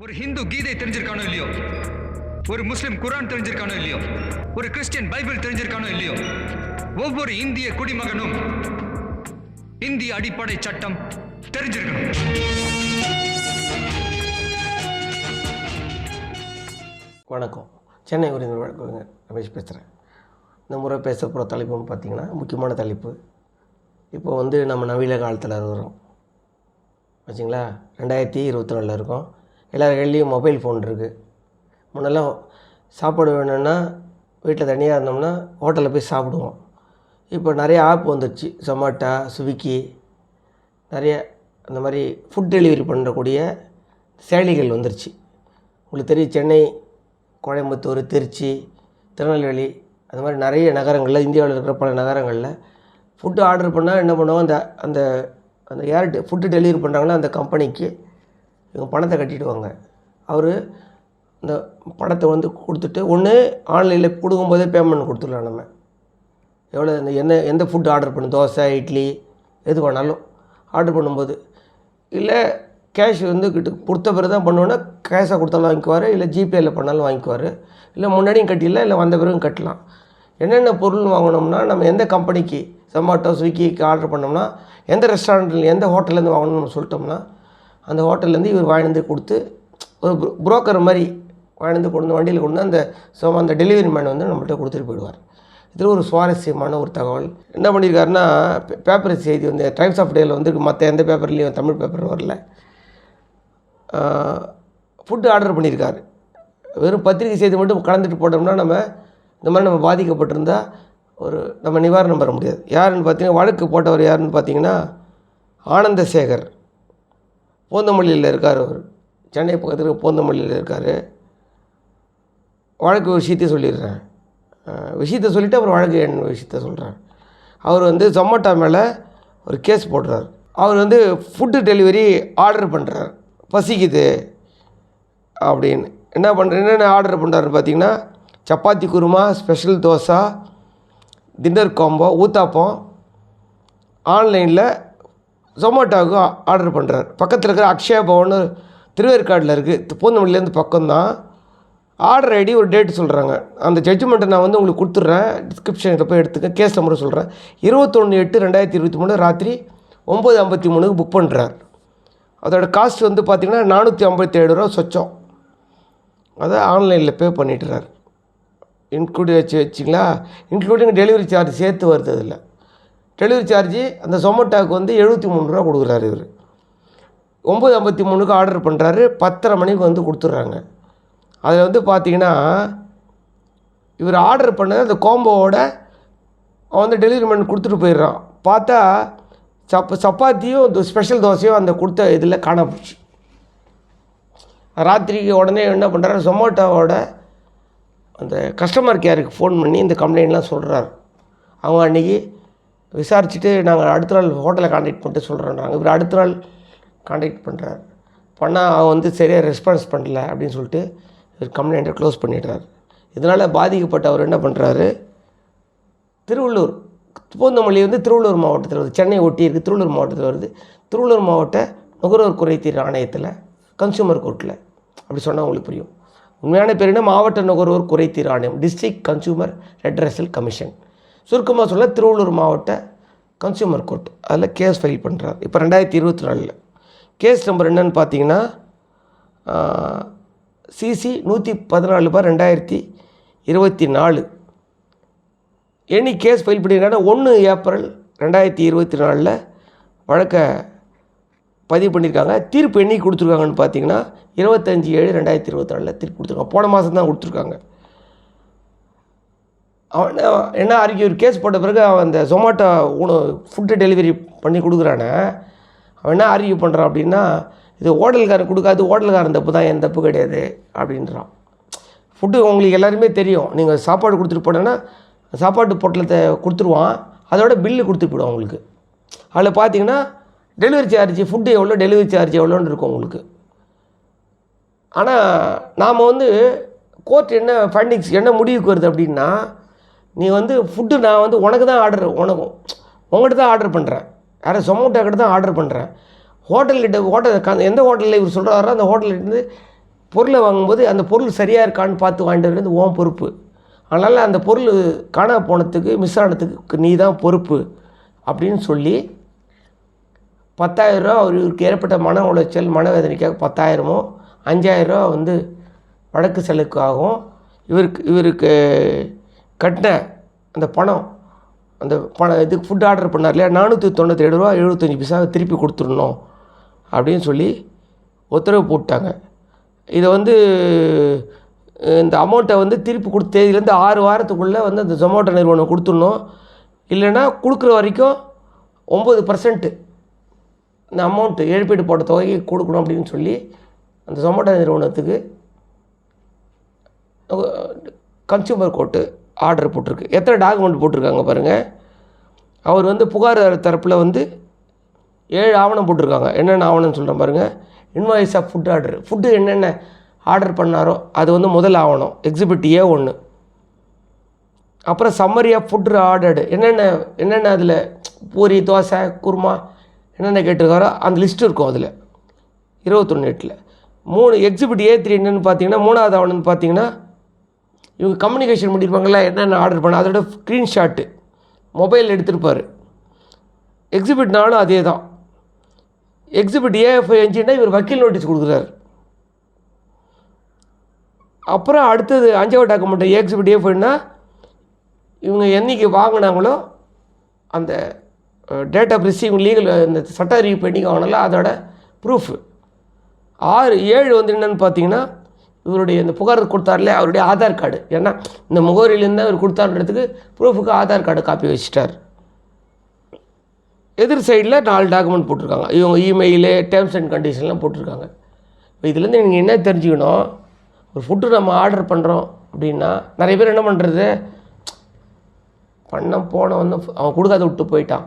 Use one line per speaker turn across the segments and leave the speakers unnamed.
ஒரு ஹிந்து கீதை தெரிஞ்சிருக்கானோ இல்லையோ? ஒரு முஸ்லிம் குரான் தெரிஞ்சிருக்கானோ இல்லையோ? ஒரு கிறிஸ்டியன் பைபிள் தெரிஞ்சிருக்கானோ இல்லையோ? ஒவ்வொரு இந்திய குடிமகனும் இந்திய அடிப்படை சட்டம் தெரிஞ்சிருக்கணும்.
வணக்கம். சென்னை உரிமை வழக்கறிஞர் ரமேஷ் பேசுகிறேன் இந்த முறை பேச போகிற தலைப்புன்னு பார்த்தீங்கன்னா முக்கியமான தலைப்பு. இப்போ வந்து நம்ம நவீன காலத்தில் இருக்கிறோம் வச்சுங்களா ரெண்டாயிரத்தி இருபத்தி நாலில் இருக்கோம். எல்லார் கையிலையும் மொபைல் ஃபோன் இருக்குது முன்னெல்லாம் சாப்பாடு வேணும்னா வீட்டில் தனியாக இருந்தோம்னா ஹோட்டலில் போய் சாப்பிடுவோம். இப்போ நிறைய ஆப் வந்துடுச்சு ஜொமேட்டோ ஸ்விக்கி நிறைய அந்த மாதிரி ஃபுட் டெலிவரி பண்ணுறக்கூடிய செயலிகள் வந்துருச்சு. உங்களுக்கு தெரியும் சென்னை கோயம்புத்தூர் திருச்சி திருநெல்வேலி அந்த மாதிரி நிறைய நகரங்களில் இந்தியாவில் இருக்கிற பல நகரங்களில் ஃபுட்டு ஆர்டர் பண்ணால் என்ன பண்ணுவோம் அந்த அந்த அந்த யார் ஃபுட்டு டெலிவரி பண்ணுறாங்களோ அந்த கம்பெனிக்கு இவங்க பணத்தை கட்டிடுவாங்க. அவர் இந்த பணத்தை வந்து கொடுத்துட்டு ஒன்று ஆன்லைனில் கொடுக்கும்போதே பேமெண்ட் கொடுத்துடலாம் நம்ம. எவ்வளோ இந்த என்ன எந்த ஃபுட் ஆர்டர் பண்ணு தோசை இட்லி எது வேணாலும் ஆர்டர் பண்ணும்போது. இல்லை கேஷ் வந்து கிட்ட கொடுத்த பிறகு தான் பண்ணுவோன்னா கேஷாக கொடுத்தாலும் வாங்கிக்குவார் இல்லை ஜிபேயில் பண்ணாலும் வாங்கிக்குவார். இல்லை முன்னாடியும் கட்டிடலாம் இல்லை வந்த பிறகும் கட்டலாம். என்னென்ன பொருள் வாங்கினோம்னா நம்ம எந்த கம்பெனிக்கு ஜொமாட்டோ ஸ்விக்கிக்கு ஆர்டர் பண்ணோம்னா எந்த ரெஸ்டாரண்ட்டில் எந்த ஹோட்டல்லேருந்து வாங்கணும்னு நம்ம சொல்லிட்டோம்னா அந்த ஹோட்டல்லேருந்து இவர் வாங்கிட்டு வந்து கொடுத்து ஒரு புரோக்கர் மாதிரி வாங்கிட்டு வந்து கொண்டு வந்து வண்டியில் கொண்டு வந்து அந்த ஸோ அந்த டெலிவரி மேன் வந்து நம்மள்ட்ட கொடுத்துட்டு போயிடுவார். இதில் ஒரு சுவாரஸ்யமான ஒரு தகவல். என்ன பண்ணியிருக்காருன்னா பே- பேப்பர் செய்தி வந்து டைம்ஸ் ஆஃப் டேயில் வந்து மற்ற எந்த பேப்பர்லேயும் தமிழ் பேப்பர் வரல. ஃபுட்டு ஆர்டர் பண்ணியிருக்காரு. வெறும் பத்திரிகை செய்தி மட்டும் கலந்துட்டு போட்டோம்னா நம்ம இந்த மாதிரி நம்ம பாதிக்கப்பட்டிருந்தால் ஒரு நம்ம நிவாரணம் பெற முடியாது. யாருன்னு பார்த்தீங்கன்னா வழக்கு போட்டவர் யாருன்னு பார்த்தீங்கன்னா ஆனந்தசேகர் பூந்தமல்லியில் இருக்கார் அவர். சென்னை பக்கத்தில் பூந்தமல்லியில் இருக்கார். வழக்கு விஷயத்தை சொல்லிடுறேன். விஷயத்தை சொல்லிவிட்டு அப்புறம் வழக்கு எண் விஷயத்த சொல்கிறேன் அவர் வந்து ஜொமேட்டோ மேலே ஒரு கேஸ் போடுறார். அவர் வந்து ஃபுட்டு டெலிவரி ஆர்டர் பண்ணுறார் பசிக்குது அப்படின்னு. என்ன பண்ணுற என்னென்ன ஆர்டர் பண்ணுறாருன்னு பார்த்தீங்கன்னா chapati kurma special dosa dinner combo uttapam ஆன்லைனில் ஜொமேட்டோவுக்கு ஆர்டர் பண்ணுறாரு பக்கத்தில் இருக்கிற அக்ஷயா பவன் திருவேற்காடில் இருக்குது பூந்தமல்லிலேருந்து பக்கம்தான். ஆர்டர் ஐடி ஒரு டேட் சொல்கிறாங்க அந்த ஜட்ஜ்மெண்ட்டை நான் வந்து உங்களுக்கு கொடுத்துட்றேன். டிஸ்கிரிப்ஷனில் போய் எடுத்துக்க. கேஸ் நம்பர் சொல்கிறேன் இருபத்தொன்று எட்டு ரெண்டாயிரத்தி இருபத்தி மூணு ராத்திரி ஒம்பது ஐம்பத்தி மூணுக்கு புக் பண்ணுறார் அதோட காஸ்ட் வந்து பார்த்திங்கன்னா நானூற்றி ஐம்பத்தி ஏழு ரூபா சொச்சம். அதை ஆன்லைனில் பே பண்ணிட்டுறாரு. இன்க்ளூடிங் வச்சு வச்சிங்களா? இன்க்ளூடிங் டெலிவரி சார்ஜ் சேர்த்து வருது அதில். டெலிவரி சார்ஜ் அந்த ஜொமேட்டோவுக்கு வந்து எழுபத்தி மூணு ரூபா கொடுக்குறாரு இவர். ஒம்பது ஐம்பத்தி மூணுக்கு ஆர்டர் பண்ணுறாரு பத்தரை மணிக்கு வந்து கொடுத்துட்றாங்க. அதில் வந்து பார்த்தீங்கன்னா இவர் ஆர்டர் பண்ணது அந்த கோம்போவோட அவன் வந்து டெலிவரி மேன் கொடுத்துட்டு போயிடுறான். பார்த்தா சப்ப சப்பாத்தியும் இந்த ஸ்பெஷல் தோசையும் அந்த கொடுத்த இதில் காணப்போச்சு ராத்திரிக்கு உடனே என்ன பண்ணுறாரு சொமோட்டோவோட அந்த கஸ்டமர் கேருக்கு ஃபோன் பண்ணி இந்த கம்ப்ளைண்ட்லாம் சொல்கிறார் அவங்க அன்றைக்கி விசாரிச்சுட்டு நாங்கள் அடுத்த நாள் ஹோட்டலை காண்டாக்ட் பண்ணிட்டு சொல்கிறோன்றாங்க இவர் அடுத்த நாள் காண்டாக்ட் பண்ணுறாரு பண்ணால் அவன் வந்து சரியாக ரெஸ்பான்ஸ் பண்ணல அப்படின்னு சொல்லிட்டு இவர் கம்ப்ளைண்ட்டை க்ளோஸ் பண்ணிடுறாரு. இதனால் பாதிக்கப்பட்ட அவர் என்ன பண்ணுறாரு திருவள்ளூர் பூந்தமல்லி வந்து திருவள்ளூர் மாவட்டத்தில் வருது. சென்னை ஒட்டி இருக்குது திருவள்ளூர் மாவட்டத்தில் வருது. திருவள்ளூர் மாவட்ட நுகர்வோர் குறைதீர் ஆணையத்தில் கன்சூமர் கோர்ட்டில் அப்படி சொன்னால் உங்களுக்கு புரியும். உண்மையான பேர் என்ன? மாவட்ட நுகர்வோர் குறைதீர் ஆணையம் டிஸ்ட்ரிக்ட் கன்சூமர் ரெட்ரஸல் கமிஷன் சுருக்கமாக சொல்ல திருவள்ளூர் மாவட்ட கன்சியூமர் கோர்ட் அதில் கேஸ் ஃபைல் பண்ணுறார் இப்போ ரெண்டாயிரத்தி இருபத்தி நாலில். கேஸ் நம்பர் என்னன்னு பார்த்தீங்கன்னா சிசி நூற்றி பதினாலு பார் ரெண்டாயிரத்தி இருபத்தி நாலு. எனி கேஸ் ஃபைல் பண்ணியிருக்காங்கன்னா ஒன்று ஏப்ரல் ரெண்டாயிரத்தி இருபத்தி நாலில் வழக்கை பதிவு பண்ணியிருக்காங்க தீர்ப்பு என்னைக்கு கொடுத்துருக்காங்கன்னு பார்த்தீங்கன்னா இருபத்தஞ்சி ஏழு ரெண்டாயிரத்தி இருபத்தி நாலில் தீர்ப்பு கொடுத்துருக்காங்க. போன மாதம் தான் கொடுத்துருக்காங்க. அவன் என்ன- அறிக்கை ஒரு கேஸ் போட்ட பிறகு அவன் அந்த ஜொமேட்டோ உணவு ஃபுட்டு டெலிவரி பண்ணி கொடுக்குறானே. அவன் என்ன அறிக்கை பண்ணுறான் அப்படின்னா இது ஹோட்டல்காரன் கொடுக்காது ஹோட்டல்காரன் தப்பு தான் என் தப்பு கிடையாது அப்படின்றான். ஃபுட்டு உங்களுக்கு எல்லாருமே தெரியும். நீங்கள் சாப்பாடு கொடுத்துட்டு போனேன்னா சாப்பாட்டு பொட்டலத்தை கொடுத்துருவான். அதோட பில்லு கொடுத்துட்டு போயிடும் உங்களுக்கு அதில் பார்த்தீங்கன்னா டெலிவரி சார்ஜ் ஃபுட்டு எவ்வளோ டெலிவரி சார்ஜ் எவ்வளோன்னு இருக்கும் உங்களுக்கு. ஆனால் நாம் வந்து கோர்ட் என்ன ஃபண்டிங்ஸ் என்ன முடிவுக்கு வருது அப்படின்னா நீ வந்து ஃபுட்டு நான் வந்து உனக்கு தான் ஆர்டர் உனக்கும் உங்கள்கிட்ட தான் ஆர்டர் பண்ணுறேன் யாரும் சொமோட்டோ கிட்ட தான் ஆர்டர் பண்ணுறேன் ஹோட்டல்கிட்ட ஹோட்டல் க- எந்த ஹோட்டலில் இவர் சொல்கிறாரோ அந்த ஹோட்டல்கிட்ட பொருளை வாங்கும்போது அந்த பொருள் சரியாக இருக்கான்னு பார்த்து வாங்கிட்டு வரது ஓன் பொறுப்பு. அதனால் அந்த பொருள் காணா போனதுக்கு மிஸ் ஆனதுக்கு நீ தான் பொறுப்பு அப்படின்னு சொல்லி பத்தாயிரரூவா அவருக்கு ஏற்பட்ட மன உளைச்சல் மனவேதனைக்காக பத்தாயிரமோ அஞ்சாயிரரூவா வந்து வழக்கு செலவுக்காகவும் இவருக்கு இவருக்கு கட்டின அந்த பணம் அந்த பணம் இதுக்கு ஃபுட் ஆர்டர் பண்ணார் இல்லையா? நானூற்றி தொண்ணூற்றி ஏழு ரூபா எழுபத்தஞ்சி பைசா திருப்பி கொடுத்துடணும் அப்படின்னு சொல்லி உத்தரவு போட்டாங்க. இதை வந்து இந்த அமௌண்ட்டை வந்து திருப்பி கொடுத்த தேதியிலேருந்து ஆறு வாரத்துக்குள்ளே வந்து அந்த ஜொமேட்டோ நிறுவனம் கொடுத்துடணும். இல்லைன்னா கொடுக்குற வரைக்கும் ஒம்பது பர்சன்ட்டு இந்த அமௌண்ட்டு இழப்பீடு போட்ட தொகையை கொடுக்கணும் அப்படின்னு சொல்லி அந்த ஜொமேட்டோ நிறுவனத்துக்கு கன்சியூமர் கோர்ட்டு ஆர்டர் போட்டிருக்கு. எத்தனை டாக்குமெண்ட் போட்டிருக்காங்க பாருங்கள் அவர் வந்து புகார் தரப்பில் வந்து ஏழு ஆவணம் போட்டிருக்காங்க. என்னென்ன ஆவணம்னு சொல்கிறேன் பாருங்கள் invoice of food order food என்னென்ன ஆர்டர் பண்ணாரோ அது வந்து முதல் ஆவணம். எக்ஸிபிட் ஏ ஒன்று அப்புறம் சம்மரி ஆஃப் ஃபுட் ஆர்டர்டு என்னென்ன என்னென்ன அதில் பூரி தோசை குருமா என்னென்ன கேட்டிருக்காரோ அந்த லிஸ்ட் இருக்கும் அதில். இருபத்தொன்று எட்டில். மூணு எக்ஸிபிட் ஏ த்ரீ என்னென்னு பார்த்தீங்கன்னா மூணாவது ஆவணம்னு பார்த்தீங்கன்னா இவங்க கம்யூனிகேஷன் பண்ணியிருப்பாங்களா என்னென்ன ஆர்டர் பண்ண அதோட ஸ்க்ரீன்ஷாட்டு மொபைல் எடுத்திருப்பார். எக்ஸிபிட் நானும் அதே தான் எக்ஸிபிட் ஏஎஃப் என்ஜின்னா இவர் வக்கீல் நோட்டீஸ் கொடுக்குறாரு. அப்புறம் அடுத்தது அஞ்சாவது டாக்குமெண்ட் எக்ஸிபிட் ஏஃப்னா இவங்க என்னைக்கு வாங்கினாங்களோ அந்த டேட் ஆஃப் ரிசீவ் லீகல் இந்த சட்ட அறிவிப்பு பெண்டிங் வாங்கினாலும் அதோட ப்ரூஃப் ஆறு ஏழு வந்து என்னென்னு பார்த்தீங்கன்னா இவருடைய இந்த புகார் கொடுத்தார்ல அவருடைய ஆதார் கார்டு. ஏன்னா இந்த முகவரியிலேருந்து அவர் கொடுத்தாருன்றதுக்கு ப்ரூஃபுக்கு ஆதார் கார்டு காப்பி வச்சுட்டார். எதிர் சைடில் நாலு டாக்குமெண்ட் போட்டிருக்காங்க. இவங்க இமெயிலு டேர்ம்ஸ் அண்ட் கண்டிஷன்லாம் போட்டிருக்காங்க. இப்போ இதுலேருந்து நீங்கள் என்ன தெரிஞ்சுக்கணும்? ஒரு ஃபுட்டு நம்ம ஆர்டர் பண்ணுறோம் அப்படின்னா நிறைய பேர் என்ன பண்ணுறது பண்ண போன வந்து அவன் கொடுக்காத விட்டு போயிட்டான்.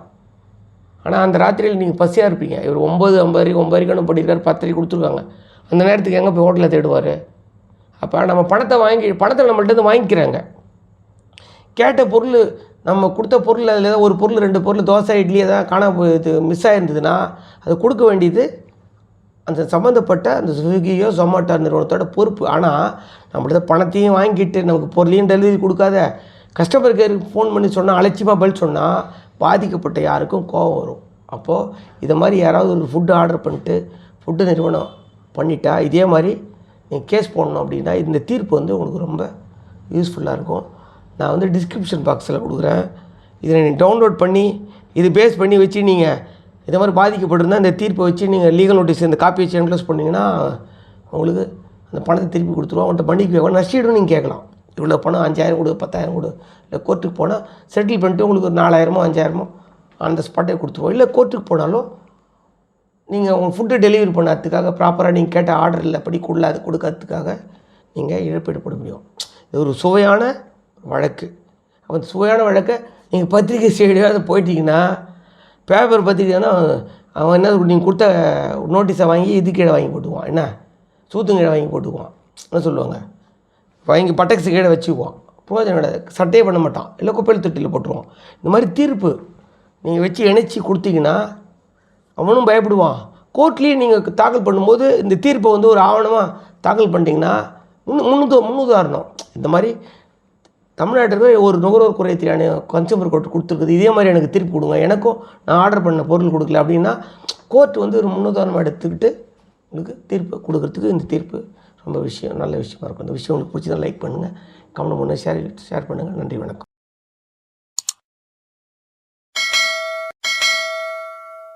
ஆனால் அந்த ராத்திரியில் நீங்கள் பசியாக இருப்பீங்க. இவர் ஒம்பது ஐம்பது வரைக்கும் ஒம்பது வரைக்கும் பண்ணியிருக்காரு பத்து கொடுத்துருக்காங்க. அந்த நேரத்துக்கு எங்கே போய் ஹோட்டலில் தேடுவார்? அப்போ நம்ம பணத்தை வாங்கி பணத்தை நம்மள்ட்ட இருந்து வாங்கிக்கிறாங்க. கேட்ட பொருள் நம்ம கொடுத்த பொருள் அதில் ஏதாவது ஒரு பொருள் ரெண்டு பொருள் தோசை இட்லி எதாவது காணாம இது மிஸ் ஆகிருந்ததுன்னா அது கொடுக்க வேண்டியது அந்த சம்மந்தப்பட்ட அந்த ஸ்விக்கியோ ஜொமேட்டோ நிறுவனத்தோட பொறுப்பு. ஆனால் நம்மள்ட்ட பணத்தையும் வாங்கிட்டு நமக்கு பொருளையும் டெலிவரி கொடுக்காத கஸ்டமர் கேருக்கு ஃபோன் பண்ணி சொன்னால் அலட்சியமாக பதில் சொன்னால் பாதிக்கப்பட்ட யாருக்கும் கோபம் வரும். அப்போது இதை மாதிரி யாராவது ஒரு ஃபுட்டு ஆர்டர் பண்ணிட்டு ஃபுட்டு நிறுவனம் பண்ணிட்டா இதே மாதிரி நீங்கள் கேஸ் போடணும் அப்படின்னா இந்த தீர்ப்பு வந்து உங்களுக்கு ரொம்ப யூஸ்ஃபுல்லாக இருக்கும். நான் வந்து டிஸ்கிரிப்ஷன் பாக்ஸில் கொடுக்குறேன். இதை நீங்கள் டவுன்லோட் பண்ணி இது பேஸ் பண்ணி வச்சு நீங்கள் இதை மாதிரி பாதிக்கப்பட்டிருந்தால் இந்த தீர்ப்பை வச்சு நீங்கள் லீகல் நோட்டீஸ் இந்த காப்பி வச்சு என்க்ளோஸ் பண்ணிங்கன்னா உங்களுக்கு அந்த பணத்தை திருப்பி கொடுத்துருவோம். அவன்கிட்ட பண்ணிக்கு நஷ்டீடும் நீங்கள் கேட்கலாம். இவ்வளோ பணம் அஞ்சாயிரம் கொடு பத்தாயிரம் கொடு. இல்லை கோர்ட்டுக்கு போனால் செட்டில் பண்ணிட்டு உங்களுக்கு ஒரு நாலாயிரமோ அஞ்சாயிரமோ அந்த ஸ்பாட்டே கொடுத்துருவோம். இல்லை கோர்ட்டுக்கு போனாலும் நீங்கள் உங்கள் ஃபுட்டு டெலிவரி பண்ணதுக்காக ப்ராப்பராக நீங்கள் கேட்ட ஆர்டர் இல்லை படி அது கொடுக்கறதுக்காக நீங்கள் இழப்பீடு போட முடியும். இது ஒரு சுவையான வழக்கு. அந்த சுவையான வழக்கை நீங்கள் பத்திரிக்கை செய்தியாக போயிட்டீங்கன்னா பேப்பர் பத்திரிக்கைன்னா அவன் என்ன நீங்கள் கொடுத்த நோட்டீஸை வாங்கி இது கீழே வாங்கி போட்டுக்குவான். என்ன? சூத்து கீழே வாங்கி போட்டுக்குவான். என்ன சொல்லுவாங்க? வாங்கி பட்டக்ஸு கீழே வச்சுக்குவான். புரோஜனம் கிடையாது. சட்டையே பண்ண மாட்டான். இல்லை குப்பையில் தொட்டியில் போட்டுருவான். இந்த மாதிரி தீர்ப்பு நீங்கள் வச்சு இணைச்சி கொடுத்தீங்கன்னா அவனும் பயப்படுவான். கோர்ட்லேயும் நீங்கள் தாக்கல் பண்ணும்போது இந்த தீர்ப்பை வந்து ஒரு ஆவணமாக தாக்கல் பண்ணிட்டீங்கன்னா முன்னு முன்னுது முன்னுதாரணம். இந்த மாதிரி தமிழ்நாட்டுக்கு ஒரு நுகர்வோர் குறைத்தியான கன்சூமர் கோர்ட் கொடுத்துருக்குது. இதே மாதிரி எனக்கு தீர்ப்பு கொடுங்க. எனக்கும் நான் ஆர்டர் பண்ண பொருள் கொடுக்கல அப்படின்னா கோர்ட் வந்து ஒரு முன்னுதாரணம் எடுத்துக்கிட்டு உங்களுக்கு தீர்ப்பு கொடுக்குறதுக்கு இந்த தீர்ப்பு ரொம்ப விஷயம் நல்ல விஷயமா இருக்கும். இந்த விஷயம் உங்களுக்கு பிடிச்சதா லைக் பண்ணுங்கள் கமெண்ட் பண்ணுங்கள் ஷேர் ஷேர் பண்ணுங்கள் நன்றி வணக்கம்.